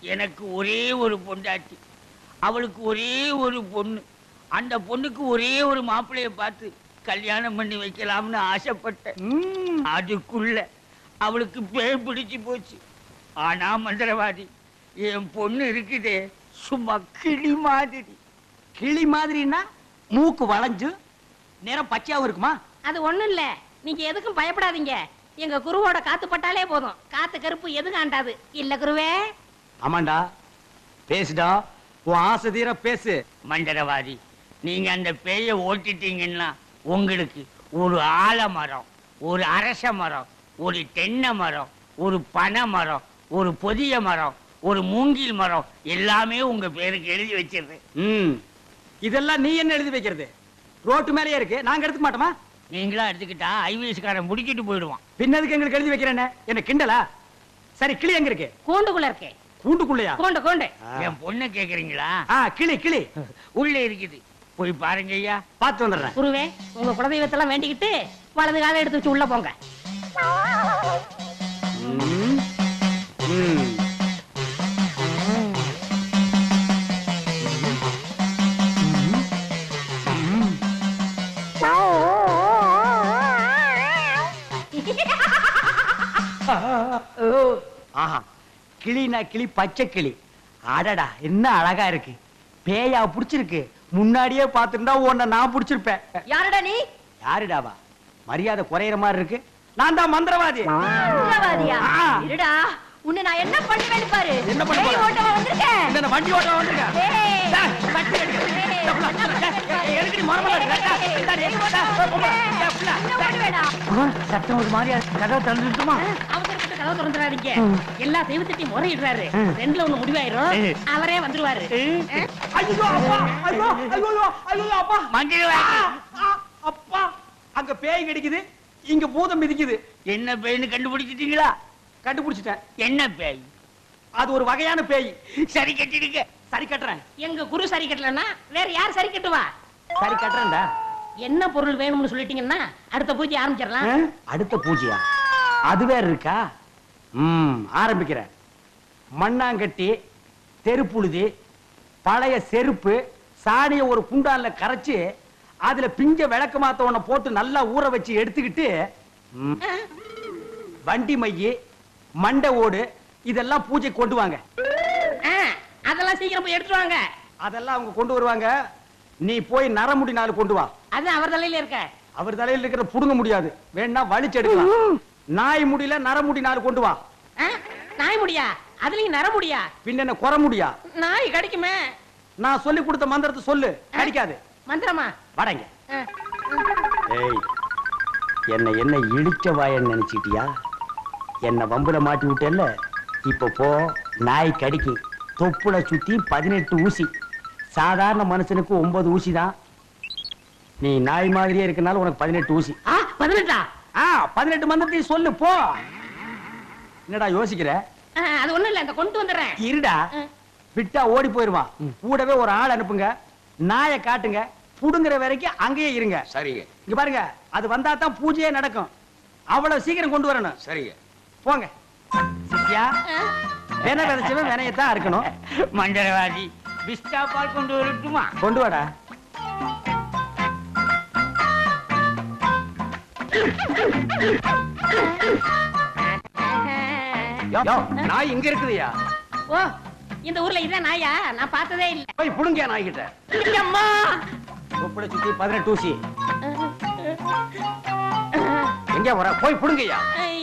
எனக்கு ஒரே ஒரு பொண்டாட்டி. அவளுக்கு ஒரே ஒரு பொண்ணு. அந்த பொண்ணுக்கு ஒரே ஒரு மாப்பிளைய பார்த்து கல்யாணம் பண்ணி வைக்கலாம்னு ஆசைப்பட்டேன். ம், அதுக்குள்ள அவளுக்கு பேர் பிடிச்சு போச்சு. ஆனா மந்திரவாதி என் பொண்ணு இருக்குதே சும்மா கிளி மாதிரி. கிளி மாதிரின்னா மூக்கு வளைஞ்சு நிறம் பச்சையாவும் இருக்குமா? அது ஒண்ணும் இல்ல நீங்க எதுக்கும் பயப்படாதீங்க. எங்க குருவோட காத்து பட்டாலே போதும். காத்து கருப்பு எதுவும் ஆண்டாது இல்ல குருவே. ஆமாண்டா. பேசுடா. உன் ஆசை தீர பேசு. மந்திரவாதி நீங்க அந்த பேயை ஓட்டிட்டீங்கன்னா உங்களுக்கு ஒரு ஆலமரம் ஒரு அரச மரம் ஒரு தென்னை மரம் ஒரு பனை மரம் ஒரு பொதிய மரம் ஒரு மூங்கில் மரம் எல்லாமே உங்க பேருக்கு எழுதி வச்சிருது. ம். இதெல்லாம் நீ என்ன எழுதி வைக்கிறது? ரோட்டு மேலேயே இருக்கு. நாங்க எடுத்துக்க மாட்டோமா? நீங்களா எடுத்துக்கிட்டா ஐவிஎஸ்காரன் முடிக்கிட்டு போயிடுவான். பின்னதுக்கு எங்களுக்கு எழுதி வைக்கிறேன்னு? என்ன கிண்டலா? சரி கிளி எங்க இருக்கு? கூண்டுக்குள்ள இருக்கே. கூண்டுக்குள்ளையா? கூண்டு கூண்டு. என் பொண்ணை கேக்குறீங்களா? கிளி கிளி. உள்ள இருக்குது. போய் பாருங்க ஐயா. பார்த்து வந்துடுறேன். குருவே உங்க குலதெய்வத்தெல்லாம் வேண்டிக்கிட்டு வலது காலை எடுத்து வச்சு உள்ள போங்க. ஆஹா. கிளினா கிளி பச்சை கிளி. அடடா என்ன அழகா இருக்கு. பேயா புடிச்சிருக்கு. முன்னாடியே பார்த்திருந்தா உன்னை நான் புடிச்சிருப்பேன். யாருடா நீ? யாருடாவா? மரியாதை குறையிற மாதிரி இருக்கு. நான் தான் மந்திரவாதி. மந்திரவாதியா? ஆ. இருடா உன்னை நான் என்ன பண்ணுவேன்னு பாரு. என்ன பண்ண பேய் போற? ஓட்டமா வந்திருக்கேன் இந்த வண்டி ஓட்ட வந்திருக்கேன் ஏய். டேய், கட்டி அடிக்க. ஏய், டேய், புள்ள, டேய், டேய், எதுக்கு நீ மரமல இருக்க? டேய், இந்தாடி, டேய், புள்ள, டேய், புள்ள, என்ன ஓடுவேடா? சத்தம் ஒரு மாதிரியா கதவை திறந்துட்டுமா கதவை திறந்துடாதீங்க. எல்லா தெய்வத்திட்டையும் முறையிடுறாரு. ரெண்டுல ஒண்ணு முடிவாயிரும். அவரே வந்துருவாரு. ஐயோ, அப்பா, ஐயோ, ஐயோ, ஐயோ, அப்பா. மந்திரவாதி ஆ, அப்பா, அங்க பேய் கிடைக்குது. இங்க பூதம் மிதிக்குது. என்ன பேய்னு கண்டுபிடிச்சிட்டீங்களா? கண்டுபிடிச்சிட்டேன். என்ன பேய்? அது ஒரு வகையான பேய். சரி கட்டிடுங்க. சரி கட்டுறேன். எங்க குரு சரி கட்டலன்னா வேற யார் சரி கட்டுவா? சரி கட்டுறேன்டா. என்ன பொருள் வேணும்னு சொல்லிட்டீங்கன்னா அடுத்த பூஜை ஆரம்பிச்சிடலாம்? அடுத்த பூஜையா? அது வேற இருக்கா? ஆரம்பிக்கிறேன் மண்ணாங்கட்டி தெருப்புழுதி பழைய செருப்பு சாணியை ஒரு குண்டான்ல கரைச்சு அதுல பிஞ்ச விளக்கு மாத்த ஒண்ண போட்டு நல்லா ஊற வச்சு எடுத்துக்கிட்டு வண்டி மைய மண்டை ஓடு இதெல்லாம் பூஜை கொண்டு வாங்க. அதெல்லாம் சீக்கிரம் போய் எடுத்துட்டு வாங்க. அதெல்லாம் அவங்க கொண்டு வருவாங்க. நீ போய் நரமுடி நாள் கொண்டு வா. அது அவர் தலையில இருக்க. அவர் தலையில இருக்கிற புடுங்க முடியாது. வேணா வலிச்சு எடுக்கலாம். நாய் முடியல நரமுடி நாள் கொண்டு வா. ஆ, நாய் முடியா? அதுலயும் நர முடியா? பின்ன என்ன குற முடியா? நாய் கிடைக்குமே. நான் சொல்லி கொடுத்த மந்திரத்தை சொல்லு. கிடைக்காது. மந்திரமா? வடங்க. ஏய் என்ன என்ன இடிச்ச வாயன்னு நினைச்சிட்டியா? என்ன வம்புல மாட்டி விட்டேல்ல? இப்ப போ நாய் கடிக்கு. தொப்புல சுத்தி பதினெட்டு ஊசி. சாதாரண மனுஷனுக்கு ஒன்பது ஊசி தான். நீ நாய் மாதிரியே இருக்கனால உனக்கு பதினெட்டு ஊசி. ஆ, பதினெட்டா? ஆ பதினெட்டு மந்திரத்தையும் சொல்லு போ. என்னடா யோசிக்கிற? அது ஒண்ணும் இல்ல இந்த கொண்டு வந்துடுறேன். இருடா. விட்டா ஓடி போயிருவான். கூடவே ஒரு ஆள் அனுப்புங்க. நாயை காட்டுங்க. புடுங்குற வரைக்கும் அங்கேயே இருங்க. சரிங்க. இங்க பாருங்க அது வந்தா தான் பூஜையே நடக்கும். அவ்வளவு சீக்கிரம் கொண்டு வரணும். சரிங்க. போங்க. சிஷ்யா வேண விதைச்சவன் வினையத்தான் இருக்கணும் மந்திரவாதி பிஸ்டா பால் கொண்டு வரட்டுமா? கொண்டு வாடா. நாய் இங்க இருக்குதுயா? ஓ இந்த ஊர்ல இதான் நாயா? நான் பார்த்ததே இல்ல. போய் புடுங்க நாய் கிட்ட அம்மா! தொப்புளை சுத்தி பதினெட்டு ஊசி. எங்க வர போய் புடுங்கய்யா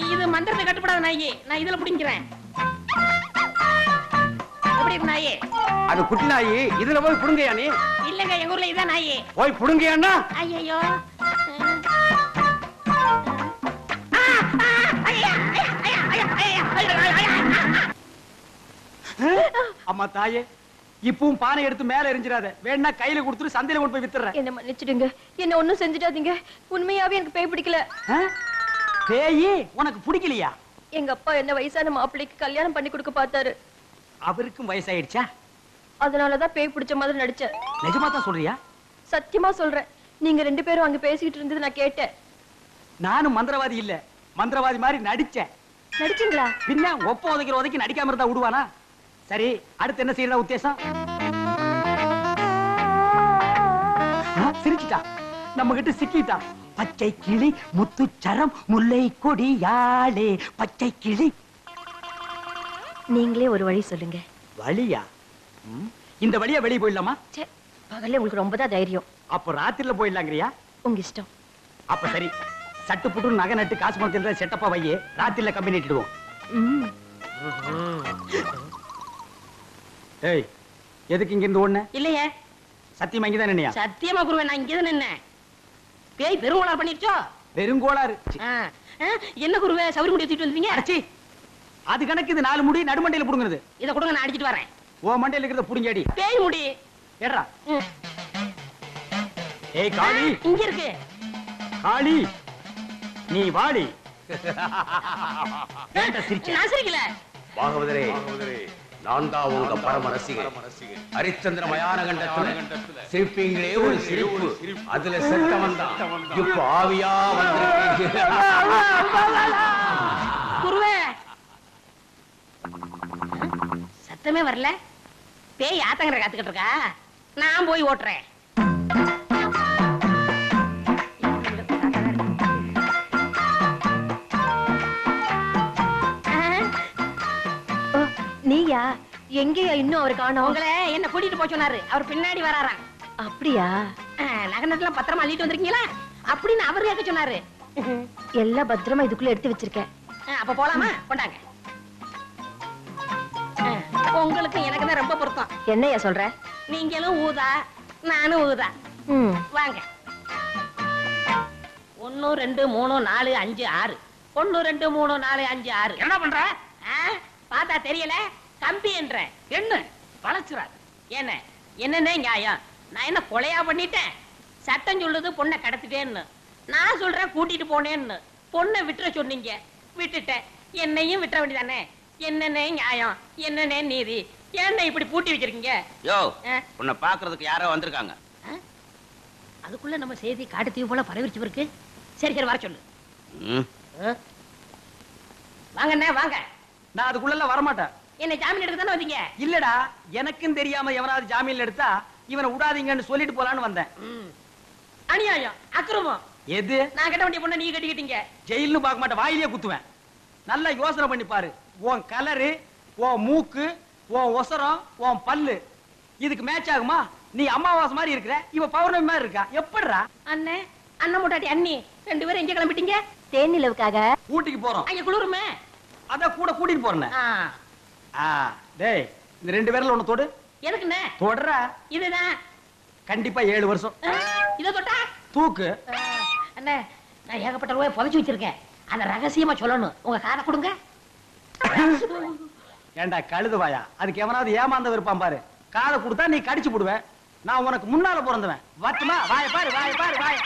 இது மந்திரத்தை கட்டுப்படாத நாயி. நான் இதுல பிடிக்கிறேன் எப்படி இருக்கு நாயி? அது குட்டி நாய். இதுல போய் புடுங்கய்யா நீ? இல்லங்க எங்க ஊர்ல இதான் நாயி. போய் புடுங்கய்யான்னா ஐயோ அம்மா தாயே இப்பவும் பானை எடுத்து மேல எரிஞ்சிடாத. வேணா கையில கொடுத்துட்டு சந்தையில கொண்டு போய் வித்துறேன் என்ன மன்னிச்சிடுங்க. என்ன ஒண்ணும் செஞ்சிடாதீங்க. உண்மையாவே எனக்கு பேய் பிடிக்கல? பேயி உனக்கு பிடிக்கலையா? எங்க அப்பா என்ன வயசான மாப்பிள்ளைக்கு கல்யாணம் பண்ணி கொடுக்க பார்த்தாரு. அவருக்கும் வயசாயிடுச்சா? அதனாலதான் பேய் பிடிச்ச மாதிரி நடிச்சேன். நிஜமா தான் சொல்றியா? சத்தியமா சொல்றேன். நீங்க ரெண்டு பேரும் அங்க பேசிக்கிட்டு இருந்தது நான் கேட்டேன். நானும் மந்திரவாதி இல்ல. மந்திரவாதி மாதிரி நடிச்சேன். நடிச்சீங்களா? பின்ன ஒப்ப உதைக்கிற உதைக்கு நடிக்காம இருந்தா விடுவானா? சரி அடுத்து என்ன செய்யறதா உத்தேசம்? ஆ, சிரிச்சிட்டா. நம்ம கிட்ட சிக்கிட்டா. பச்சை கிளி முத்துச்சரம் முல்லை கொடி யாழே பச்சை கிளி. நீங்களே ஒரு வழி சொல்லுங்க. வழியா? இந்த வழியா வெளியே போயிடலாமா? பகல்ல உங்களுக்கு ரொம்ப தான் தைரியம். அப்போ ராத்திரில போயிடலாங்கிறியா? உங்க இஷ்டம். அப்ப சரி சட்டு புட்டு நகை நட்டு காசு பணத்தில் செட்டப்பா வையே ராத்திரில கம்பெனி இட்டுடுவோம் ஏய் எதுக்கு இங்க இருந்து ஓடுன? இல்லையே. சத்தியமா இங்கதான் நினையா சத்தியமா குருவே நான் இங்கதான் நின்னேன். பேய் பெருங்கோளார் பண்ணிருச்சோ? பெருங்கோளாறு. என்ன குருவே சவுரி முடி தூக்கிட்டு வந்தீங்க அடச்சி. அது கணக்கு இது நாலு முடி நடுமண்டையில புடுங்குறது. இத கொடுங்க நான் அடிச்சிட்டு வரேன். ஓ மண்டையில இருக்கிறத புடுங்கடி பேய் முடி. ம். ஏய் காளி. இங்க இருக்கு. காளி நீ வாடி? நான் சிரிக்கல. பாகவதரே நான் தான் உங்க பரம ரசிகன் ஹரிச்சந்திர மயான கண்டத்துல சிரிப்பீங்களே ஒரு சிரிப்பு. அதுல செத்தவன் தான் இப்ப ஆவியா வந்திருக்கீங்க. சத்தமே வரல. பேய் ஆத்தங்கரை காத்துக்கிட்டு இருக்கா? நான் போய் ஓட்டுறேன். நீயா? எங்கேயா இன்னும் அவர் காணோம்? உங்களை என்ன கூட்டிட்டு போய் சொன்னாரு. அவர் பின்னாடி வராராம். அப்படியா? நகனத்துல பத்திரமா அள்ளிட்டு வந்திருக்கீங்களா? அப்படின்னு அவர் கேட்க சொன்னாரு. எல்லாம் பத்திரமா இதுக்குள்ள எடுத்து வச்சிருக்கேன். அப்ப போலாமா? கொண்டாங்க. உங்களுக்கு எனக்கு தான் ரொம்ப பொருத்தம். என்னையா சொல்ற? நீங்களும் ஊதா நானும் ஊதா. வாங்க. ஒன்னு ரெண்டு மூணு நாலு அஞ்சு ஆறு. ஒன்னு ரெண்டு மூணு நாலு அஞ்சு ஆறு. என்ன பண்ற? பார்த்தா தெரியல? கம்பி என்ற என்ன பழச்சுறாரு என்ன? என்னென்ன நியாயம். நான் என்ன கொலையா பண்ணிட்டேன்? சட்டம் சொல்லுது பொண்ணை கடத்திட்டேன்னு. நான் சொல்றேன் கூட்டிட்டு போனேன்னு. பொண்ணை விட்டுற சொன்னீங்க. விட்டுட்டேன். என்னையும் விட்டுற வேண்டியதானே? என்னென்ன நியாயம். என்னென்ன நீதி. என்ன இப்படி பூட்டி வச்சிருக்கீங்க? யோ உன்னை பாக்குறதுக்கு யாரோ வந்திருக்காங்க? அதுக்குள்ள நம்ம செய்தி காட்டு தீவு போல பரவிச்சு இருக்கு சரி சரி வர சொல்லு? வாங்கண்ணே வாங்க. நான் அதுக்குள்ள வரமாட்டேன். என்ன ஜாமீன் எடுக்க தானே வந்தீங்க? இல்லடா எனக்கும் தெரியாம எவனாவது ஜாமீன்ல எடுத்தா இவனை விடாதீங்கன்னு சொல்லிட்டு போலான்னு வந்தேன். அநியாயம் அக்கிரமம். எது? நான் கட்ட வேண்டிய பொண்ணை நீங்க கட்டிக்கிட்டீங்க. ஜெயில்னு பார்க்க மாட்டேன் வாயிலே குத்துவேன். நல்லா யோசனை பண்ணி பாரு. உன் கலரு உன் மூக்கு உன் ஒசரம் உன் பல்லு இதுக்கு மேட்ச் ஆகுமா? நீ அமாவாசை மாதிரி இருக்கிற இவ பௌர்ணமி மாதிரி இருக்கா? எப்படிடா? அண்ணே அண்ணன் முட்டாட்டி அண்ணி ரெண்டு பேரும் எங்க கிளம்பிட்டீங்க? தேன் நிலவுக்காக. ஊட்டிக்கு போறோம். அங்க குளிருமே. அத கூட கூட்டிட்டு போறேன். டேய் இந்த ரெண்டு பேர்ல ஒண்ணு தொடு. எதுக்குண்ணே? தொடர இதுதான். கண்டிப்பா ஏழு வருஷம். இத தொட்டா? தூக்கு. அண்ணே நான் ஏகப்பட்ட ரூபாய் புதைச்சு வச்சிருக்கேன். அத ரகசியமா சொல்லணும். உங்க காதை கொடுங்க. ஏண்டா கழுதுவாயா? அதுக்கு எவனாவது ஏமாந்த இருப்பான் பாரு. காதை கொடுத்தா நீ கடிச்சு போடுவ நான் உனக்கு முன்னால பிறந்தவன். வட்டுமா? வாய பாரு வாய பாரு வாய.